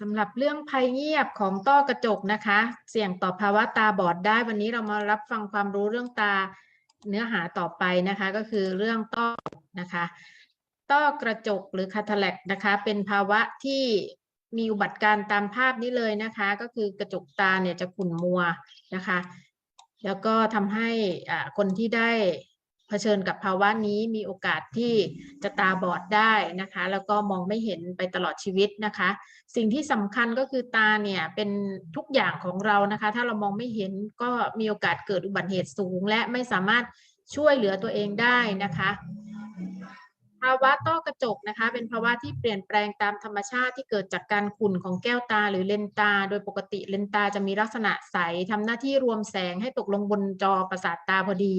สำหรับเรื่องภัยเงียบของต้อกระจกนะคะ เสี่ยงต่อภาวะตาบอดได้ วันนี้เรามารับฟังความรู้เรื่องตาเนื้อหาต่อไปนะคะ ก็คือเรื่องต้อนะคะ ต้อกระจกหรือคาทาแลกนะคะ เป็นภาวะที่มีอุบัติการ์ตามภาพนี้เลยนะคะ ก็คือกระจกตาเนี่ยจะขุ่นมัวนะคะ แล้วก็ทำให้คนที่ได้ เผชิญกับภาวะนี้มีโอกาสที่จะตาบอดได้นะคะ แล้วก็มองไม่เห็นไปตลอดชีวิตนะคะ สิ่งที่สำคัญก็คือตาเนี่ยเป็นทุกอย่างของเรานะคะ ถ้าเรามองไม่เห็นก็มีโอกาสเกิดอุบัติเหตุสูง และไม่สามารถช่วยเหลือตัวเองได้นะคะาวะต้อกระจกนะคะ เป็นภาวะที่เปลี่ยนแปลงตามธรรมชาติที่เกิดจากการขุ่นของแก้วตาหรือเลนตา โดยปกติเลนตาจะมีลักษณะใสทำหน้าที่รวมแสงให้ตกลงบนจอประสาทตาพอดี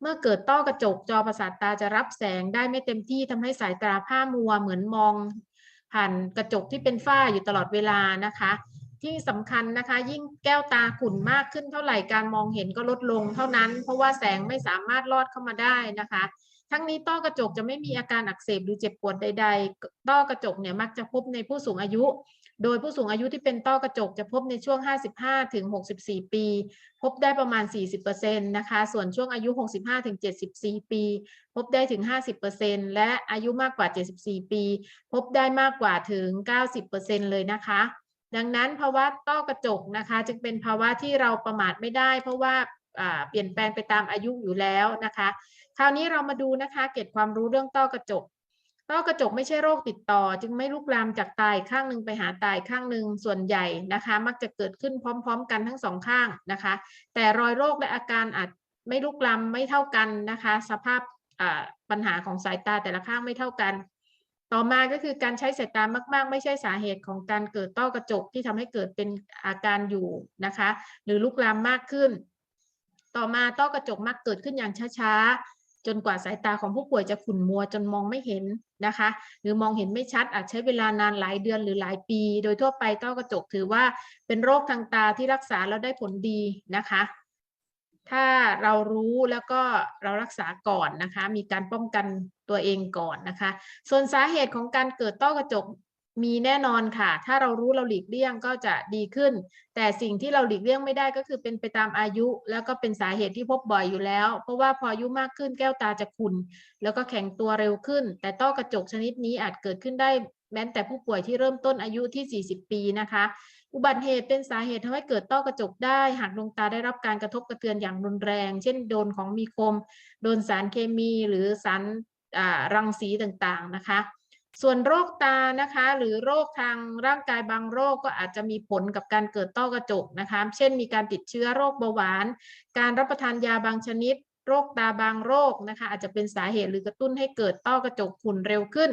เมื่อเกิดต้อกระจกจอประสาทตาจะรับแสงได้ไม่เต็มที่ทำให้สายตาผ้ามัวเหมือนมอง ผ่านกระจกที่เป็นฝ้าอยู่ตลอดเวลานะคะที่สำคัญนะคะ ยิ่งแก้วตาขุ่นมากขึ้นเท่าไหร่การมองเห็นก็ลดลงเท่านั้น เพราะว่าแสงไม่สามารถลอดเข้ามาได้นะคะ ทั้งนี้ต้อกระจกจะไม่มีอาการอักเสบหรือเจ็บปวดใด ๆ ต้อกระจกเนี่ยมักจะพบในผู้สูงอายุ โดยผู้สูงอายุที่เป็นต้อกระจกจะพบในช่วง 55 ถึง 64 ปี พบได้ประมาณ 40%นะคะ ส่วนช่วงอายุ 65 ถึง 74 ปี พบได้ถึง 50%และอายุมากกว่า 74 ปี พบได้มากกว่าถึง 90%เลยนะคะดังนั้นภาวะต้อกระจกนะคะ จึงเป็นภาวะที่เราประมาทไม่ได้ เพราะว่าเปลี่ยนแปลงไปตามอายุอยู่แล้วนะคะ คราวนี้เรามาดูนะคะ เก็บความรู้เรื่องต้อกระจก ต้อกระจกไม่ใช่โรคติดต่อ จึงไม่ลุกลามจากตายข้างหนึ่งไปหาตายข้างหนึ่งส่วนใหญ่นะคะ มักจะเกิดขึ้นพร้อม ๆ กันทั้งสองข้างนะคะ แต่รอยโรคและอาการอาจไม่ลุกลามไม่เท่ากันนะคะ สภาพปัญหาของสายตาแต่ละข้างไม่เท่ากัน ต่อมาก็คือการใช้สายตามาก ๆ ไม่ใช่สาเหตุของการเกิดต้อกระจกที่ทำให้เกิดเป็นอาการอยู่นะคะ หรือลุกลามมากขึ้น ต่อมาต้อกระจกมักเกิดขึ้นอย่างช้าๆ จนกว่าสายตาของผู้ป่วยจะขุ่นมัวจนมองไม่เห็นนะคะ หรือมองเห็นไม่ชัดอาจใช้เวลานานหลายเดือนหรือหลายปี โดยทั่วไปต้อกระจกถือว่าเป็นโรคทางตาที่รักษาแล้วได้ผลดีนะคะ ถ้าเรารู้แล้วก็เรารักษาก่อนนะคะ มีการป้องกันตัวเองก่อนนะคะ ส่วนสาเหตุของการเกิดต้อกระจก มีแน่นอนค่ะ ถ้าเรารู้เราหลีกเลี่ยงก็จะดีขึ้น แต่สิ่งที่เราหลีกเลี่ยงไม่ได้ก็คือเป็นไปตามอายุ แล้วก็เป็นสาเหตุที่พบบ่อยอยู่แล้ว เพราะว่าพออายุมากขึ้นแก้วตาจะขุ่นแล้วก็แข็งตัวเร็วขึ้น แต่ต้อกระจกชนิดนี้อาจเกิดขึ้นได้แม้แต่ผู้ป่วยที่เริ่มต้นอายุที่ 40 ปีนะคะ อุบัติเหตุเป็นสาเหตุทำให้เกิดต้อกระจกได้ หากดวงตาได้รับการกระทบกระเทือนอย่างรุนแรง เช่นโดนของมีคม โดนสารเคมีหรือสารรังสีต่างๆนะคะ ส่วนโรคตานะคะ หรือโรคทางร่างกายบางโรคก็อาจจะมีผลกับการเกิดต้อกระจกนะคะ เช่น มีการติดเชื้อโรคเบาหวาน การรับประทานยาบางชนิด โรคตาบางโรคนะคะ อาจจะเป็นสาเหตุหรือกระตุ้นให้เกิดต้อกระจกขุ่นเร็วขึ้น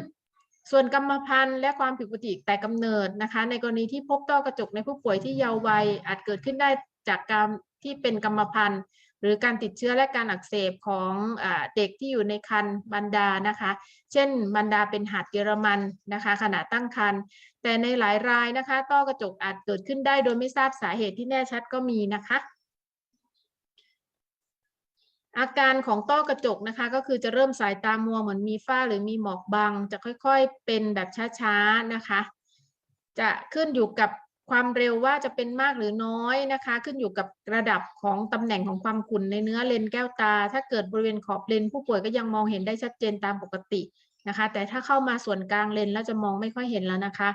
ส่วนกรรมพันธุ์และความผิดปกติแต่กำเนิดนะคะ ในกรณีที่พบต้อกระจกในผู้ป่วยที่เยาว์วัยอาจเกิดขึ้นได้จากการที่เป็นกรรมพันธุ์ รือการติดเชื้อและการอักเสบของอเด็กที่อยู่ในครรภ์บรรดานะคะ เช่นบรรดาเป็นหัดเยอรมันนะคะ ขณะตั้งครรภ์แต่ในหลายรายนะคะต้อกระจกอาจเกิดขึ้นได้โดยไม่ทราบสาเหตุที่แน่ชัดก็มีนะคะอาการของต้อกระจกนะคะก็คือจะเริ่มสายตามัวเหมือนมีฝ้าหรือมีหมอกบัง จะค่อยๆเป็นแบบช้าๆนะคะ จะขึ้นอยู่กับ ความเร็วว่าจะเป็นมากหรือน้อยนะคะ ขึ้นอยู่กับระดับของตำแหน่งของความขุ่นในเนื้อเลนแก้วตา ถ้าเกิดบริเวณขอบเลนผู้ป่วยก็ยังมองเห็นได้ชัดเจนตามปกตินะคะ แต่ถ้าเข้ามาส่วนกลางเลนแล้วจะมองไม่ค่อยเห็นแล้วนะคะ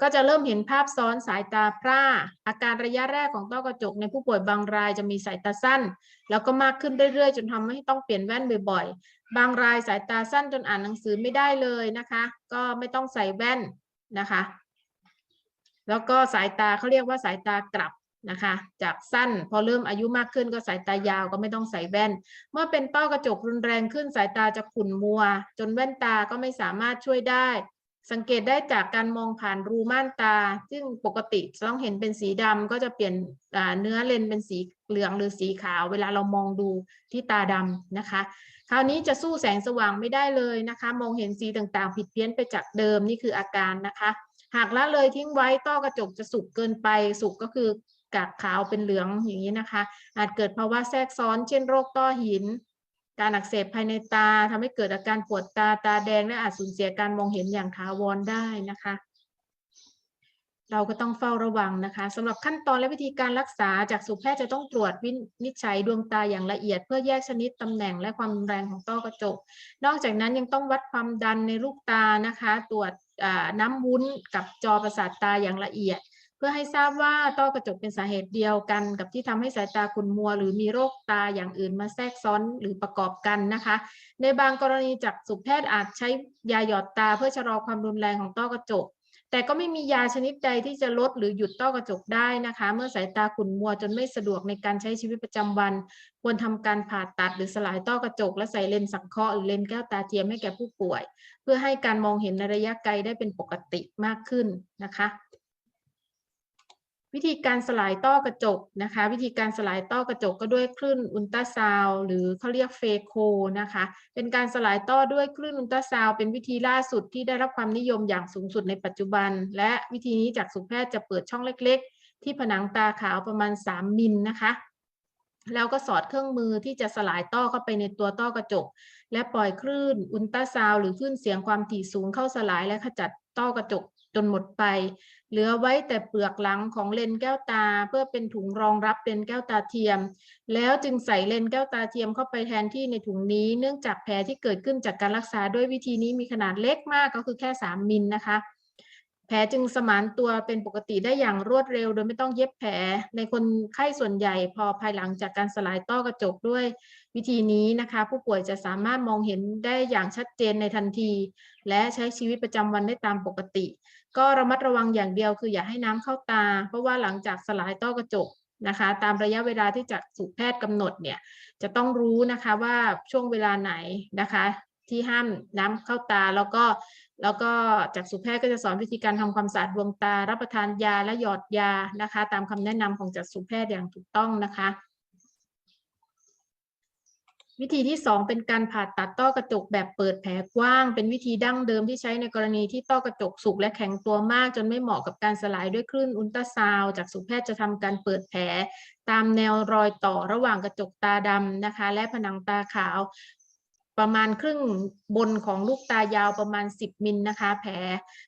ก็จะเริ่มเห็นภาพซ้อนสายตาพร่า อาการระยะแรกของต้อกระจกในผู้ป่วยบางรายจะมีสายตาสั้น แล้วก็มากขึ้นเรื่อยๆ จนทำให้ต้องเปลี่ยนแว่นบ่อยๆ บางรายสายตาสั้นจนอ่านหนังสือไม่ได้เลยนะคะ ก็ไม่ต้องใส่แว่นนะคะ แล้วก็สายตาเขาเรียกว่าสายตากลับนะคะ จากสั้นพอเริ่มอายุมากขึ้นก็สายตายาวก็ไม่ต้องใส่แว่น เมื่อเป็นต้อกระจกรุนแรงขึ้นสายตาจะขุ่นมัว จนแว่นตาก็ไม่สามารถช่วยได้ สังเกตได้จากการมองผ่านรูม่านตา ซึ่งปกติจะต้องเห็นเป็นสีดำก็จะเปลี่ยนเนื้อเลนเป็นสีเหลืองหรือสีขาว เวลาเรามองดูที่ตาดำนะคะ คราวนี้จะสู้แสงสว่างไม่ได้เลยนะคะ มองเห็นสีต่างๆ ผิดเพี้ยนไปจากเดิมนี่คืออาการนะคะ หากละเลยทิ้งไว้ต้อกระจกจะสุกเกินไปสุกก็คือกากขาวเป็นเหลืองอย่างนี้นะคะ อาจเกิดภาวะแทรกซ้อนเช่นโรคต้อหิน การอักเสบภายในตาทำให้เกิดอาการปวดตาตาแดงและอาจสูญเสียการมองเห็นอย่างถาวรได้นะคะ เราก็ต้องเฝ้าระวังนะคะสำหรับขั้นตอนและวิธีการรักษาจากสุแพทย์จะต้องตรวจวินิจฉัยดวงตาอย่างละเอียด เพื่อแยกชนิดตำแหน่งและความรุนแรงของต้อกระจก นอกจากนั้นยังต้องวัดความดันในลูกตานะคะ ตรวจ น้ำวุ้นกับจอประสาทตาอย่างละเอียด เพื่อให้ทราบว่าต้อกระจกเป็นสาเหตุเดียวกัน กับที่ทำให้สายตาขุ่นมัว หรือมีโรคตาอย่างอื่นมาแทรกซ้อนหรือประกอบกันนะคะ ในบางกรณีจากสุแพทย์อาจใช้ยาหยอดตาเพื่อชะลอความรุนแรงของต้อกระจก แต่ก็ไม่มียาชนิดใดที่จะลดหรือหยุดต้อกระจกได้นะคะ เมื่อสายตาขุ่นมัวจนไม่สะดวกในการใช้ชีวิตประจำวัน ควรทำการผ่าตัดหรือสลายต้อกระจก และใส่เลนส์สังเคราะห์หรือเลนส์แก้วตาเทียมให้แก่ผู้ป่วย เพื่อให้การมองเห็นในระยะไกลได้เป็นปกติมากขึ้นนะคะ วิธีการสลายต้อกระจกนะคะ วิธีการสลายต้อกระจกก็ด้วยคลื่นอุลตราซาวหรือเขาเรียกเฟโคนะคะ เป็นการสลายต้อด้วยคลื่นอุลตราซาวเป็นวิธีล่าสุดที่ได้รับความนิยมอย่างสูงสุดในปัจจุบัน และวิธีนี้จากสุแพทย์จะเปิดช่องเล็ก ๆ ที่ผนังตาขาวประมาณ 3 มิลนะคะแล้วก็สอดเครื่องมือที่จะสลายต้อเข้าไปในตัวต้อกระจก และปล่อยคลื่นอุลตราซาวหรือคลื่นเสียงความถี่สูงเข้าสลายและขจัดต้อกระจกจนหมดไป เหลือไว้แต่เปลือกหลังของเลนส์แก้วตา เพื่อเป็นถุงรองรับเลนส์แก้วตาเทียม แล้วจึงใส่เลนส์แก้วตาเทียมเข้าไปแทนที่ในถุงนี้ เนื่องจากแผลที่เกิดขึ้นจากการรักษาด้วยวิธีนี้มีขนาดเล็กมากก็คือแค่ 3 มิลนะคะ แผลจึงสมานตัวเป็นปกติได้อย่างรวดเร็ว โดยไม่ต้องเย็บแผล ในคนไข้ส่วนใหญ่พอภายหลังจากการสลายต้อกระจกด้วยวิธีนี้นะคะ ผู้ป่วยจะสามารถมองเห็นได้อย่างชัดเจนในทันที และใช้ชีวิตประจำวันได้ตามปกติ ก็ระมัดระวังอย่างเดียวคืออย่าให้น้ำเข้าตา เพราะว่าหลังจากสลายต้อกระจกนะคะ ตามระยะเวลาที่จากสุแพทย์กำหนดเนี่ยจะต้องรู้นะคะว่าช่วงเวลาไหนนะคะ ที่ห้ามน้ำเข้าตา แล้วก็แล้วก็จากสุแพทย์ก็จะสอนวิธีการทำความสะอาดดวงตา รับประทานยาและหยอดยานะคะ ตามคำแนะนำของจากสุแพทย์อย่างถูกต้องนะคะ วิธีที่ 2 เป็นการผ่าตัดต้อกระจกแบบเปิดแผลกว้าง เป็นวิธีดั้งเดิมที่ใช้ในกรณีที่ต้อกระจกสุกและแข็งตัวมาก จนไม่เหมาะกับการสลายด้วยคลื่นอุลตราซาวจากสุแพทย์จะทำการเปิดแผลตามแนวรอยต่อระหว่างกระจกตาดำนะคะ และผนังตาขาว ประมาณครึ่งบนของลูกตายาวประมาณ 10 มิลนะคะ แผล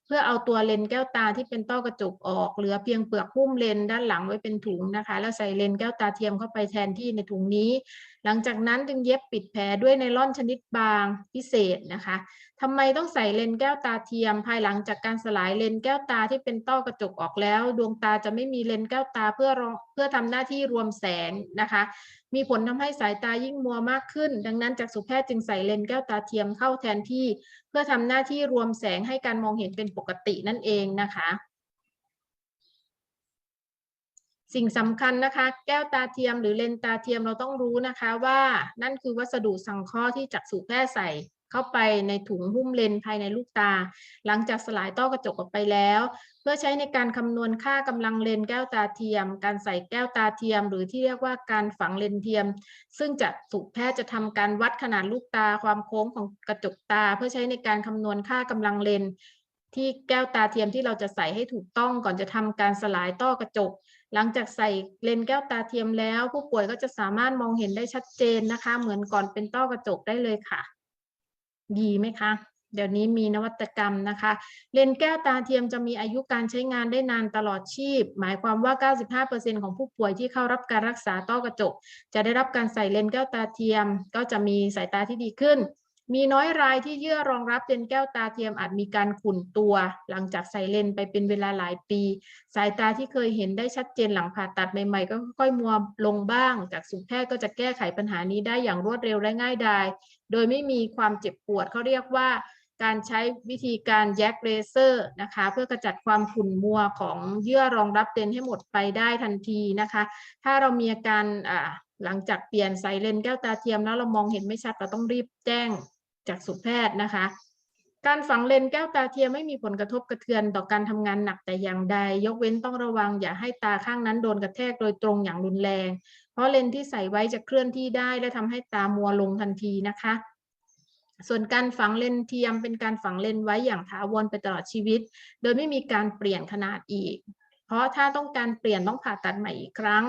เพื่อเอาตัวเลนแก้วตาที่เป็นต้อกระจกออก เหลือเพียงเปลือกหุ้มเลนด้านหลังไว้เป็นถุงนะคะ แล้วใส่เลนแก้วตาเทียมเข้าไปแทนที่ในถุงนี้ หลังจากนั้นจึงเย็บปิดแผลด้วยไนล่อนชนิดบางพิเศษนะคะทำไมต้องใส่เลนแก้วตาเทียม ภายหลังจากการสลายเลนแก้วตาที่เป็นต้อกระจกออกแล้ว ดวงตาจะไม่มีเลนแก้วตาเพื่อรองเพื่อทำหน้าที่รวมแสงนะคะมีผลทำให้สายตายิ่งมัวมากขึ้น ดังนั้นจากสุแพทย์จึงใส่เลนส์แก้วตาเทียมเข้าแทนที่ เพื่อทำหน้าที่รวมแสงให้การมองเห็นเป็นปกตินั่นเองนะคะสิ่งสำคัญนะคะแก้วตาเทียมหรือเลนส์ตาเทียมเราต้องรู้นะคะว่านั่นคือวัสดุสังเคราะห์ที่จักษุแพทย์ใส่ เข้าไปในถุงหุ้มเลนส์ภายในลูกตา หลังจากสลายต้อกระจกออกไปแล้ว เพื่อใช้ในการคำนวณค่ากำลังเลนส์แก้วตาเทียม การใส่แก้วตาเทียม หรือที่เรียกว่าการฝังเลนส์เทียม ซึ่งจักษุแพทย์จะทำการวัดขนาดลูกตาความโค้งของกระจกตา เพื่อใช้ในการคำนวณค่ากำลังเลนส์ที่แก้วตาเทียมที่เราจะใส่ให้ถูกต้องก่อนจะทำการสลายต้อกระจกหลังจากใส่เลนส์แก้วตาเทียมแล้ว ผู้ป่วยก็จะสามารถมองเห็นได้ชัดเจนนะคะ เหมือนก่อนเป็นต้อกระจกได้เลยค่ะ ดีไหมคะ เดี๋ยวนี้มีนวัตกรรมนะคะ เลนส์แก้วตาเทียมจะมีอายุการใช้งานได้นานตลอดชีพ หมายความว่า 95%ของผู้ป่วยที่เข้ารับการรักษาต้อกระจก จะได้รับการใส่เลนส์แก้วตาเทียม ก็จะมีสายตาที่ดีขึ้น มีน้อยรายที่เยื่อรองรับเลนแก้วตาเทียมอาจมีการขุ่นตัว หลังจากใส่เลนไปเป็นเวลาหลายปี สายตาที่เคยเห็นได้ชัดเจนหลังผ่าตัดใหม่ๆ ก็ค่อยมัวลงบ้าง จากสุแพทย์ก็จะแก้ไขปัญหานี้ได้อย่างรวดเร็วและง่ายดาย โดยไม่มีความเจ็บปวดเขาเรียกว่าการใช้วิธีการแยกเลเซอร์นะคะ เพื่อกระจัดความขุ่นมัวของเยื่อรองรับเลนให้หมดไปได้ทันทีนะคะ ถ้าเรามีอาการอ่าหลังจากเปลี่ยนใส่เลนแก้วตาเทียมแล้วเรามองเห็นไม่ชัดเราต้องรีบแจ้ง จากสุแพทย์นะคะ การฝังเลนแก้วตาเทียมไม่มีผลกระทบกระเทือนต่อการทำงานหนักแต่อย่างใด ยกเว้นต้องระวังอย่าให้ตาข้างนั้นโดนกระแทกโดยตรงอย่างรุนแรง เพราะเลนที่ใส่ไว้จะเคลื่อนที่ได้และทำให้ตามัวลงทันทีนะคะส่วนการฝังเลนเทียมเป็นการฝังเลนไว้อย่างถาวรไปตลอดชีวิต โดยไม่มีการเปลี่ยนขนาดอีก เพราะถ้าต้องการเปลี่ยนต้องผ่าตัดใหม่อีกครั้ง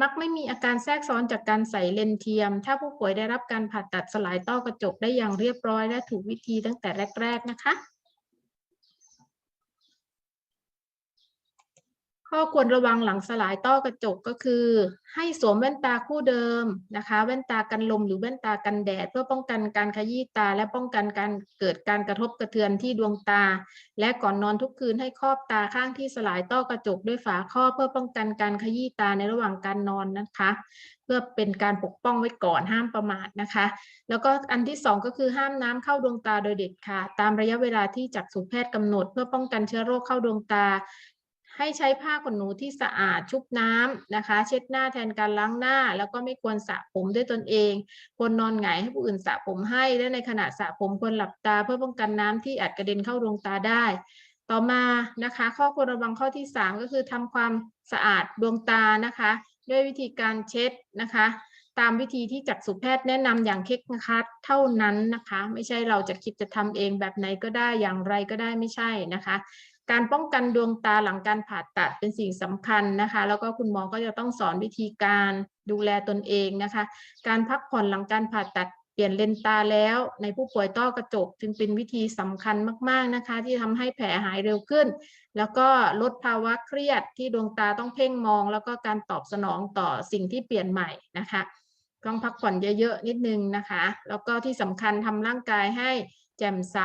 มักไม่มีอาการแทรกซ้อนจากการใส่เลนเทียม ถ้าผู้ป่วยได้รับการผ่าตัดสลายต้อกระจกได้อย่างเรียบร้อยและถูกวิธีตั้งแต่แรก ๆ นะคะ ข้อควรระวังหลังสลายต้อกระจกก็คือ ให้สวมแว่นตาคู่เดิมนะคะ แว่นตากันลมหรือแว่นตากันแดด เพื่อป้องกันการขยี้ตา และป้องกันการเกิดการกระทบกระเทือนที่ดวงตา และก่อนนอนทุกคืนให้ครอบตาข้างที่สลายต้อกระจกด้วยฝาครอบเพื่อป้องกันการขยี้ตาในระหว่างการนอนนะคะ เพื่อเป็นการปกป้องไว้ก่อนห้ามประมาทนะคะ แล้วก็อันที่สองก็คือห้ามน้ำเข้าดวงตาโดยเด็ดขาดตามระยะเวลาที่จักษุแพทย์กำหนด เพื่อป้องกันเชื้อโรคเข้าดวงตา ให้ใช้ผ้าขนหนูที่สะอาดชุบน้ำนะคะ เช็ดหน้าแทนการล้างหน้า แล้วก็ไม่ควรสระผมด้วยตนเองควรนอนหงายให้ผู้อื่นสระผมให้ และในขณะสระผมควรหลับตา เพื่อป้องกันน้ำที่อาจกระเด็นเข้าดวงตาได้ ต่อมานะคะ ข้อควรระวังข้อที่ 3 ก็คือทำความสะอาดดวงตานะคะ ด้วยวิธีการเช็ดนะคะ ตามวิธีที่จักษุแพทย์แนะนำอย่างเคร่งครัดเท่านั้นนะคะ ไม่ใช่เราจะคิดจะทำเองแบบไหนก็ได้อย่างไรก็ได้ไม่ใช่นะคะ การป้องกันดวงตาหลังการผ่าตัดเป็นสิ่งสำคัญนะคะ แล้วก็คุณหมอก็จะต้องสอนวิธีการดูแลตนเองนะคะ การพักผ่อนหลังการผ่าตัดเปลี่ยนเลนตาแล้วในผู้ป่วยต้อกระจกจึงเป็นวิธีสำคัญมาก ๆนะคะ ที่ทำให้แผลหายเร็วขึ้น แล้วก็ลดภาวะเครียดที่ดวงตาต้องเพ่งมอง แล้วก็การตอบสนองต่อสิ่งที่เปลี่ยนใหม่นะคะต้องพักผ่อนเยอะ ๆ นิดนึงนะคะ แล้วก็ที่สำคัญทำร่างกายให้ แจ่มใส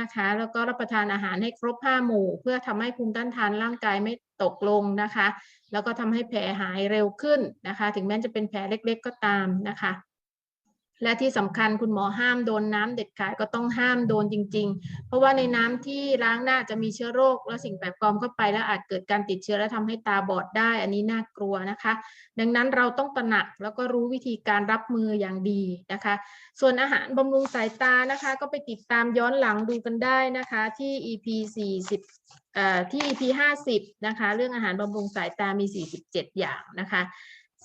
นะคะ แล้วก็รับประทานอาหารให้ครบห้าหมู่ เพื่อทำให้ภูมิต้านทานร่างกายไม่ตกลงนะคะ แล้วก็ทำให้แผลหายเร็วขึ้นนะคะ ถึงแม้จะเป็นแผลเล็ก ๆ ก็ตามนะคะ และที่สำคัญคุณหมอห้ามโดนน้ำเด็ดขาดก็ต้องห้ามโดนจริง ๆ เพราะว่าในน้ำที่ล้างหน้าจะมีเชื้อโรค และสิ่งแปลกปลอมเข้าไป แล้วอาจเกิดการติดเชื้อและทำให้ตาบอดได้ อันนี้น่ากลัวนะคะ ดังนั้นเราต้องตระหนักแล้วก็รู้วิธีการรับมืออย่างดีนะคะ ส่วนอาหารบำรุงสายตานะคะ ก็ไปติดตามย้อนหลังดูกันได้นะคะที่ EP 40เอ่อที่ EP 50นะคะเรื่องอาหารบำรุงสายตามี 47 อย่างนะคะ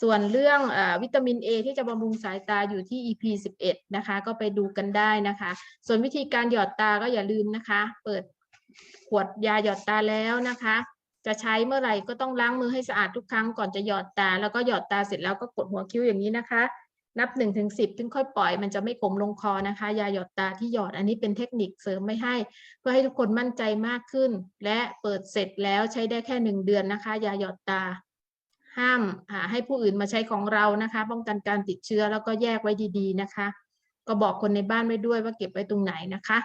ส่วนเรื่องอวิตามิน A ที่จะบำรุงสายตาอยู่ที่ EP 11 นะคะ ก็ไปดูกันได้นะคะ ส่วนวิธีการหยอดตาก็อย่าลืมนะคะ เปิดขวดยาหยอดตาแล้วนะคะ จะใช้เมื่อไหร่ก็ต้องล้างมือให้สะอาดทุกครั้งก่อนจะหยอดตา แล้วก็หยอดตาเสร็จแล้วก็กดหัวคิ้วอย่างนี้นะคะ นับ1นถึงสิถึงค่อยปล่อยมันจะไม่ขมลงคอนะคะ ยาหยอดตาที่หยอดอันนี้เป็นเทคนิคเสริมไม่ให้ เพื่อให้ทุกคนมั่นใจมากขึ้น และเปิดเสร็จแล้วใช้ได้แค่หนึ่งเดือนนะคะ ยาหยอดตา ห้ามาให้ผู้อื่นมาใช้ของเรานะคะ ป้องกันการติดเชื้อแล้วก็แยกไว้ดีๆนะคะ ก็บอกคนในบ้านไว้ด้วยว่าเก็บไว้ตรงไหนนะคะ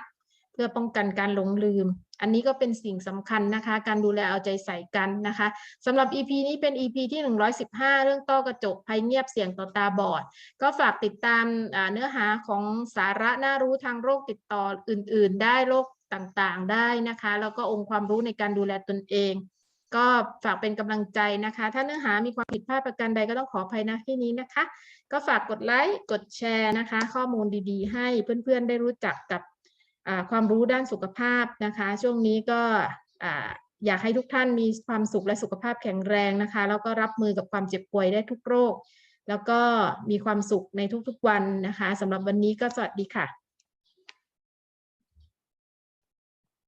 เพื่อป้องกันการหลงลืม อันนี้ก็เป็นสิ่งสำคัญนะคะ การดูแลเอาใจใส่กันนะคะสำหรับ EP นี้เป็น EP ที่ 115 เรื่องต้อกระจกภัยเงียบเสี่ยงต่อตาบอด ก็ฝากติดตามเนื้อหาของสาระน่ารู้ทางโรคติดต่ออื่น ๆ ได้โรคต่างๆ ได้นะคะ แล้วก็องค์ความรู้ในการดูแลตนเอง ก็ฝากเป็นกำลังใจนะคะ ถ้าเนื้อหามีความผิดพลาดประการใดก็ต้องขออภัยนะที่นี้นะคะ ก็ฝากกดไลค์กดแชร์นะคะ ข้อมูลดีๆ ให้เพื่อนๆได้รู้จักกับความรู้ด้านสุขภาพนะคะ ช่วงนี้ก็อยากให้ทุกท่านมีความสุขและสุขภาพแข็งแรงนะคะ แล้วก็รับมือกับความเจ็บป่วยได้ทุกโรค แล้วก็มีความสุขในทุกๆวันนะคะสำหรับวันนี้ก็สวัสดีค่ะ